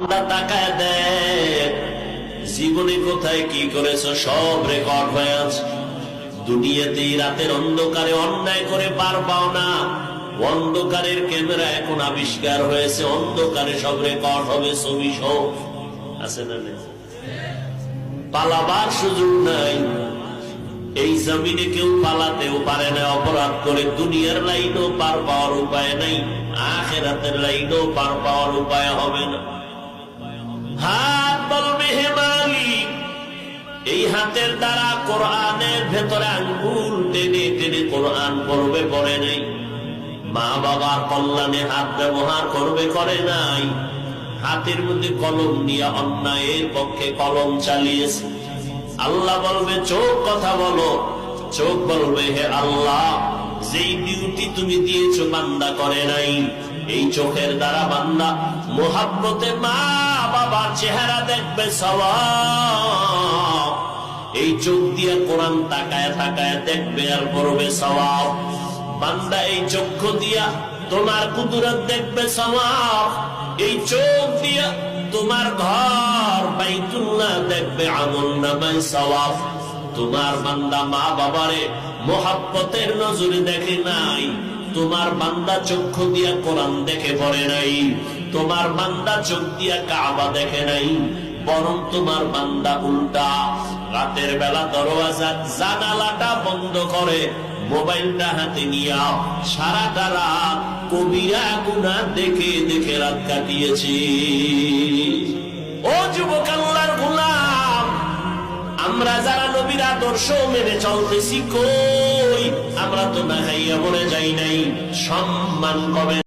বান্দা তাকায় দেখ, জীবনে কোথায় কি করেছ, সব রেকর্ড হয়ে আছে। দুনিয়াতে এই রাতের অন্ধকারে অন্যায় করে পার পাও না। অন্ধকারের ক্যামেরা এখন আবিষ্কার হয়েছে, অন্ধকারে সব রেকর্ড হবে, ছবি সব। আছে না পালাবার সুযোগ নাই। এই জমিনে কেউ পালাতেও পারে না, অপরাধ করে দুনিয়ার লাইনও পার পাওয়ার উপায় নাই। আখেরাতের লাইনও পার পাওয়ার উপায় হবে না। হাতের দ্বারা কোরআনের ভেতরে আঙ্গুল টেনে টেনে কোরআন পড়বে, পড়ে নেই। মা বাবার কল্যাণে হাত ব্যবহার করবে, করে নাই। হাতের মধ্যে কলম নিয়ে অন্যায়ের পক্ষে কলম চালিয়েছে। আল্লাহ বলবে, চোখ কথা বলো। চোখ বলবে, হে আল্লাহ, যেই ডিউটি তুমি দিয়েছ বান্দা করে নাই। এই চোখের দ্বারা বান্দা মোহাব্বতে মা বাবার চেহারা দেখবে সবাব এই চোখ দিয়ে কোরআন তাকায় তাকায় দেখবে আর করবে সবাব বান্দা এই চক্ষু দিয়া তোমার কুদরত দেখবে সবাব এই চোখ দিয়া তোমার ঘর বাইতুল্লাহ দেখবে আমল নামায় সবাব তোমার বান্দা মা বাবারে মোহাব্বতের নজরে দেখে নাই। তোমার বান্দা চক্ষু দিয়া কোরআন দেখে পড়ে নাই। তোমার বান্দা চোখ দিয়া কাবা দেখে নাই। বরং তোমার বান্দা উল্টা। রাতের বেলা দরওয়াজা জানালাটা বন্ধ করে, মোবাইলটা হাতে নিয়া সারাটা রাত কবিরা গুনা দেখে দেখে রাত কাটিয়েছি। ও যুবক আল্লাহর গোলাম, আমরা যারা নবীর আদর্শ মেনে চলতেছি কই, আমরা তো না খাইয়া মরে যাই নাই, সম্মান কবে